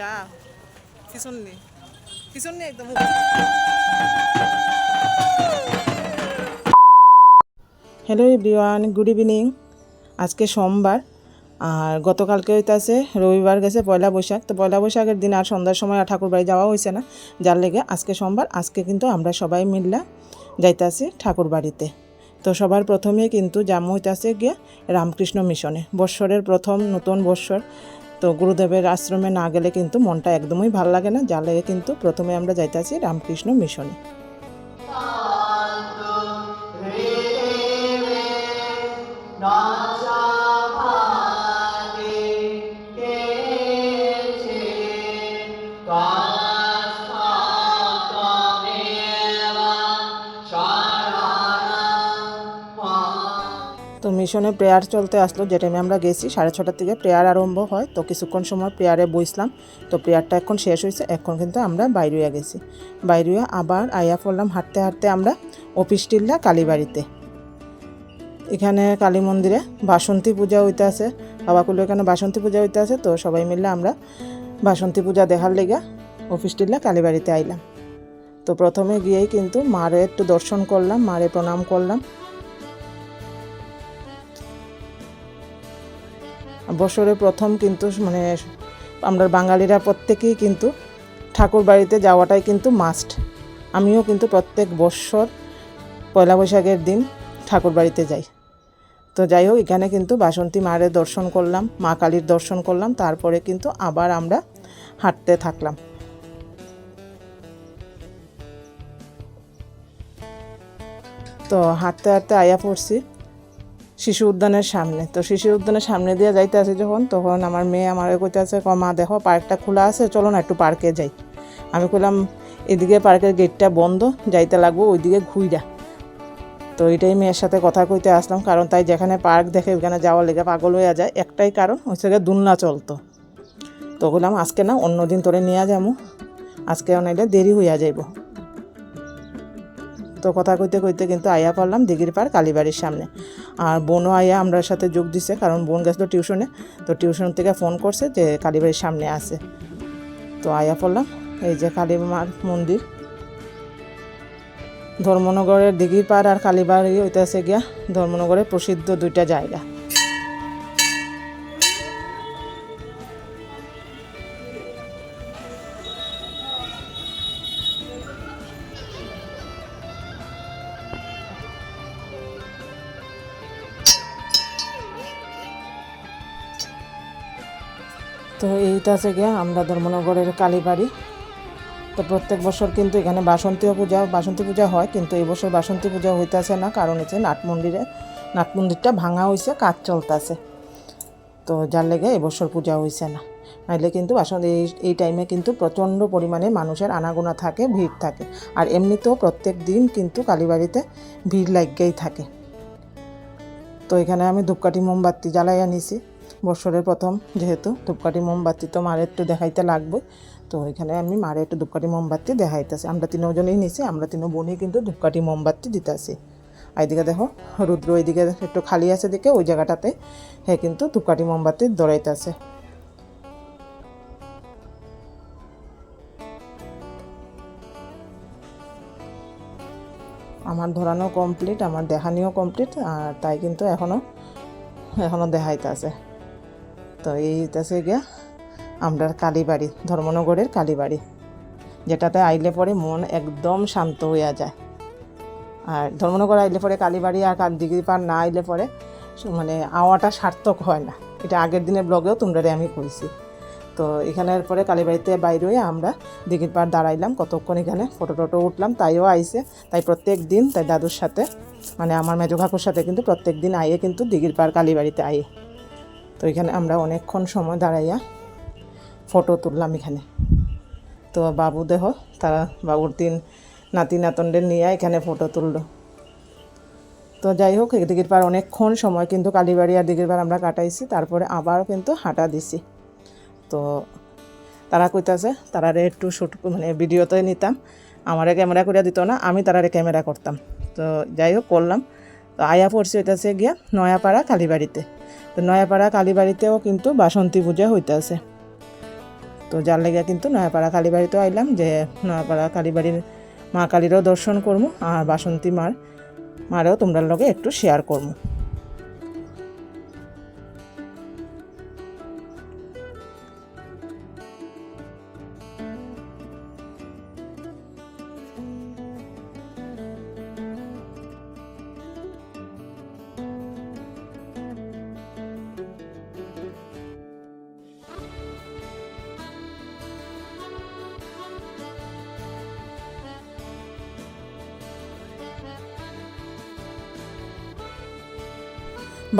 যা পিছন নি। পিছন নি একদম। হ্যালো এভরিওয়ান গুড ইভিনিং আজকে সোমবার, আর গতকালকে হইতাছে রবিবার গেছে পয়লা বৈশাখ। তো পয়লা বৈশাখের দিন আর সন্ধ্যার সময় আর ঠাকুর বাড়ি যাওয়া হয়েছে না। যার লেগে আজকে সোমবার, আজকে কিন্তু আমরা সবাই মিললা যাইতাছি ঠাকুর বাড়িতে। তো সবার প্রথমে কিন্তু জামু হইতাছে গিয়ে রামকৃষ্ণ মিশনে। বৎসরের প্রথম নতুন বৎসর। তো গুরুদেবের আশ্রমে না গেলে কিন্তু মনটা একদমই ভালো লাগে না। যা লেগে কিন্তু প্রথমে আমরা যাইতেছি রামকৃষ্ণ মিশনে। মিশনে প্রেয়ার চলতে আসলো, যে টাইমে আমরা গেছি, সাড়ে ছটার থেকে প্রেয়ার আরম্ভ হয়। তো কিছুক্ষণ সময় প্রেয়ারে বইসলাম। তো প্রেয়ারটা এখন শেষ হয়েছে, এখন কিন্তু আমরা বাইরুয়া গেছি। বাইরুয়া আবার আয়া পড়লাম, হাঁটতে হাঁটতে আমরা অফিস টিল্লা কালীবাড়িতে। এখানে কালী মন্দিরে বাসন্তী পূজা হইতে আছে। বাবাকুলো এখানে বাসন্তী পূজা হইতে আছে? তো সবাই মিলে আমরা বাসন্তী পূজা দেখার লেগে অফিস টিল্লা কালীবাড়িতে আইলাম। তো প্রথমে গিয়েই কিন্তু মারে একটু দর্শন করলাম, মারে প্রণাম করলাম। বছরে প্রথম কিন্তু মানে আমরা বাঙালিরা প্রত্যেকেই কিন্তু ঠাকুর বাড়িতে যাওয়াটাই কিন্তু মাস্ট আমিও কিন্তু প্রত্যেক বৎসর পয়লা বৈশাখের দিন ঠাকুর বাড়িতে যাই। তো যাই হোক, এখানে কিন্তু বাসন্তী মায়ের দর্শন করলাম, মা কালীর দর্শন করলাম, তারপরে কিন্তু আবার আমরা হাঁটতে থাকলাম। তো হাঁটতে হাঁটতে আয়া পড়ছি। শিশু উদ্যানের সামনে। তো শিশু উদ্যানের সামনে দিয়ে যাইতে আছে যখন, তখন আমার মেয়ে আমার কইতে আছে "ক মা দেখো পার্কটা খোলা আছে, চলো না একটু পার্কে যাই। আমি কইলাম, এদিকে পার্কের গেটটা বন্ধ, যাইতে লাগবো, ওইদিকে ঘুইরা। তো এটাই মেয়ের সাথে কথা কইতে আসলাম, কারণ তাই যেখানে পার্ক দেখে ওইখানে যাওয়ার লেগে পাগল হয়ে যায়, একটাই কারণ, ওই গিয়ে দুলনা চলতো। তো বললাম আজকে না অন্য দিন তোরে নিয়ে যাব আজকে অনেকটা দেরি হইয়া যাইব। তো কথা কইতে কইতে কিন্তু আয়া পারলাম দিঘির পাড় কালীবাড়ির সামনে। আর বোনও আয়া আমরা সাথে যোগ দিছে, কারণ বোন গেছিল টিউশনে। তো টিউশন থেকে ফোন করছে যে কালীবাড়ির সামনে আছে। তো আয়া পড়লাম, এই যে কালী মার মন্দির। ধর্মনগরের দিঘির পাড় আর কালীবাড়ি হইতেছে গিয়া ধর্মনগরের প্রসিদ্ধ দুইটা জায়গা। তো এইটা আছে গিয়া আমরা ধর্মনগরের কালীবাড়ি। তো প্রত্যেক বছর কিন্তু এখানে বাসন্তী পূজা বাসন্তী পূজা হয়, কিন্তু এই বছর বাসন্তী পূজা হইতেছে না, কারণ হচ্ছে নাট মন্দিরে, নাট মন্দিরটা ভাঙা হয়েছে কাজ চলতেছে। তো যার লেগে এবছর পূজা হয়েছে না। নাইলে কিন্তু বাসন্তী, এই এই টাইমে কিন্তু প্রচণ্ড পরিমাণে মানুষের আনাগোনা থাকে, ভিড় থাকে। আর এমনিতেও প্রত্যেক দিন কিন্তু কালীবাড়িতে ভিড় লাগেই থাকে। তো এখানে আমি ধূপকাঠি, মোমবাতি জ্বালাইয়া নিছি। বছরের প্রথম যেহেতু ধূপকাঠি মোমবাতি তো মারে একটু দেখাইতে লাগবে। তো এখানে আমি মারে একটু ধূপকাঠি মোমবাতি দেখাইতেছি। আমরা তিনজনেই নিছি, আমরা তিন বোনই কিন্তু ধূপকাঠি মোমবাতি দিতেছি। এদিকে দেখো, রুদ্র ওইদিকে একটু খালি আছে দিকে ওই জায়গাটাতে হ্যাঁ কিন্তু ধূপকাঠি মোমবাতি দৌড়াইতেছে আমার ধরানো কমপ্লিট আমার দেখানিও কমপ্লিট আর তাই কিন্তু এখনও এখনও দেখাইতেছে। তো এই এইটাছে গিয়া আমরা কালীবাড়ি, ধর্মনগরের কালীবাড়ি, যেটাতে আইলে পরে মন একদম শান্ত হইয়া যায়। আর ধর্মনগর আইলে পরে কালীবাড়ি আর পার না আইলে পরে মানে আওয়াটা সার্থক হয় না। এটা আগের দিনের ব্লগেও তোমরা আমি কইছি। তো এখানের পরে কালীবাড়িতে বাইরে হয়ে আমরা দিঘির পার দাঁড়াইলাম। কতক্ষণ এখানে ফটো টটো উঠলাম, তাইও আইসে তাই প্রত্যেক দিন তাই দাদুর সাথে মানে আমার মেজো কাকুর সাথে কিন্তু প্রত্যেক দিন আইয়ে কিন্তু দিঘির পার কালীবাড়িতে আইয়ে। তো এখানে আমরা অনেকক্ষণ সময় দাঁড়াইয়া ফটো তুললাম এখানে। তো বাবু দেহ, তারা বাবুর তিন নাতি নাতনদের নিয়ে এখানে ফটো তুললো। তো যাই হোক দিঘির পার অনেকক্ষণ সময় কিন্তু কালীবাড়ি আর দিঘির পার আমরা কাটাইছি, তারপরে আবার কিন্তু হাঁটা দিছি। তো তারা কইতাছে তারারে একটু শ্যুট মানে ভিডিওতে নিতাম, আমারে ক্যামেরা করে দিত না, আমি তারারে ক্যামেরা করতাম। তো যাই হোক, করলাম। তো আয়া পড়ছে হইতাছে গিয়া নয়াপাড়া কালীবাড়িতে। তো নয়াপাড়া কালীবাড়িতেও কিন্তু বাসন্তী পূজা হইতাছে। তো যার লেগে কিন্তু নয়াপাড়া কালীবাড়িতেও আইলাম যে নয়াপাড়া কালীবাড়ির মা কালীরও দর্শন করব আর বাসন্তী মার, মারেও তোমরা লগে একটু শেয়ার করব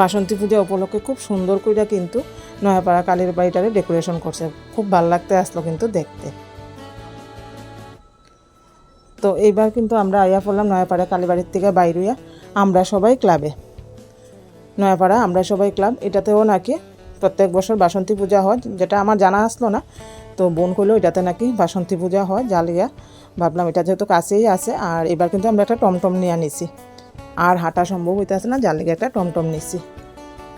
বাসন্তী পূজা উপলক্ষে খুব সুন্দর কইরা কিন্তু নয়াপাড়া কালীর বাড়িটারে ডেকোরেশন করছে। খুব ভালো লাগতে আসলো কিন্তু দেখতে। তো এইবার কিন্তু আমরা আইয়া পড়লাম নয়াপাড়া কালীবাড়ির থেকে বাইরুইয়া আমরা সবাই ক্লাবে। নয়াপাড়া আমরা সবাই ক্লাব, এটাতেও নাকি প্রত্যেক বছর বাসন্তী পূজা হয়, যেটা আমার জানা আসলো না। তো বোন করল এটাতে নাকি বাসন্তী পূজা হয় জালিয়া ভাবলাম এটা যেহেতু কাছেই আছে, আর এবার কিন্তু আমরা একটা টমটম নিয়ে নিছি। আর হাঁটা সম্ভব হইতেছে না, যার লেগে একটা টমটম নিছি।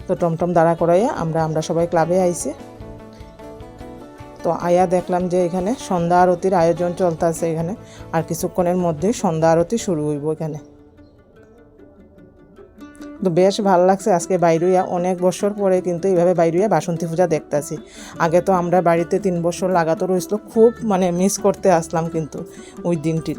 তো টমটম দাঁড়া করাইয়া আমরা আমরা সবাই ক্লাবে আইছি। তো আয়া দেখলাম যে এখানে সন্ধ্যা আরতির আয়োজন চলতেছে এখানে, আর কিছুক্ষণের মধ্যেই সন্ধ্যা আরতি শুরু হইব এখানে। তো বেশ ভালো লাগছে, আজকে বাইরুইয়া অনেক বছর পরে কিন্তু এইভাবে বাইরুইয়া বাসন্তী পূজা দেখতেছি। আগে তো আমরা বাড়িতে তিন বছর লাগাতো রয়েছিল খুব মানে মিস করতে আসলাম কিন্তু ওই দিনটির।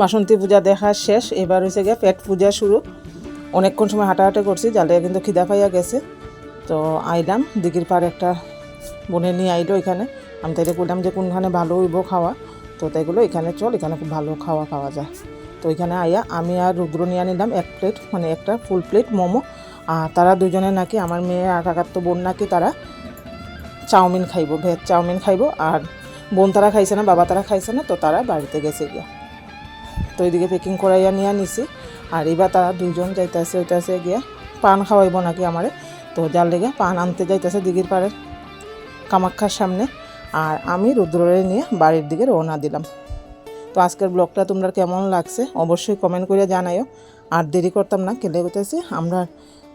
বাসন্তী পূজা দেখা শেষ। এবার হয়েছে গিয়ে পেট পূজা শুরু। অনেকক্ষণ সময় হাঁটাহাঁটা করছি, জালে কিন্তু খিদা পাইয়া গেছে। তো আইলাম, দিঘির পাড়ে একটা বোনে নিয়ে আইলো এখানে। আমি তাইলে বললাম যে কোনখানে ভালো হইব খাওয়া। তো তাইগুলো, এখানে চল, এখানে খুব ভালো খাওয়া পাওয়া যায়। তো এখানে আইয়া আমি আর রুদ্র নিয়ে নিলাম এক প্লেট মানে একটা ফুল প্লেট মোমো। আর তারা দুজনে নাকি, আমার মেয়ে আর তো বোন নাকি, তারা চাউমিন খাইবো, ভেজ চাউমিন খাইবো। আর বোন তারা খাইছে না, বাবা তারা খাইছে না, তো তারা বাড়িতে গেছে গিয়া। তো এইদিকে প্যাকিং করাইয়া নিয়ে নিছি আর এবার তারা দুজন যাইতেছে ওইটাছে গিয়া পান খাওয়াইব নাকি আমারে। তো যার লেগে পান আনতে যাইতেছে দিঘির পাড়ের কামাক্ষার সামনে। আর আমি রুদ্ররে নিয়ে বাড়ির দিকে রওনা দিলাম। তো আজকের ব্লগটা তোমরা কেমন লাগছে অবশ্যই কমেন্ট করে জানাইও। আর দেরি করতাম না কেলে হইতেছে আমরা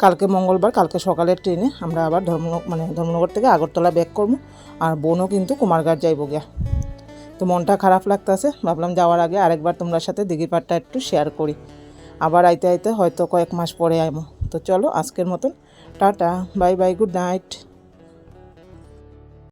কালকে মঙ্গলবার, কালকে সকালের ট্রেনে আমরা আবার ধর্ম মানে ধর্মনগর থেকে আগরতলা ব্যাক করব। আর বোনও কিন্তু কুমারঘাট যাইব গিয়া। তো মনটা খারাপ লাগতেছে। ভাবলাম যাওয়ার আগে আরেকবার তোমরা সাথে দিঘির পাড়টা একটু শেয়ার করি। আবার আইতে আইতে হয়তো কয়েক মাস পরে আইমো তো চলো আজকের মতন, tata, bye bye good night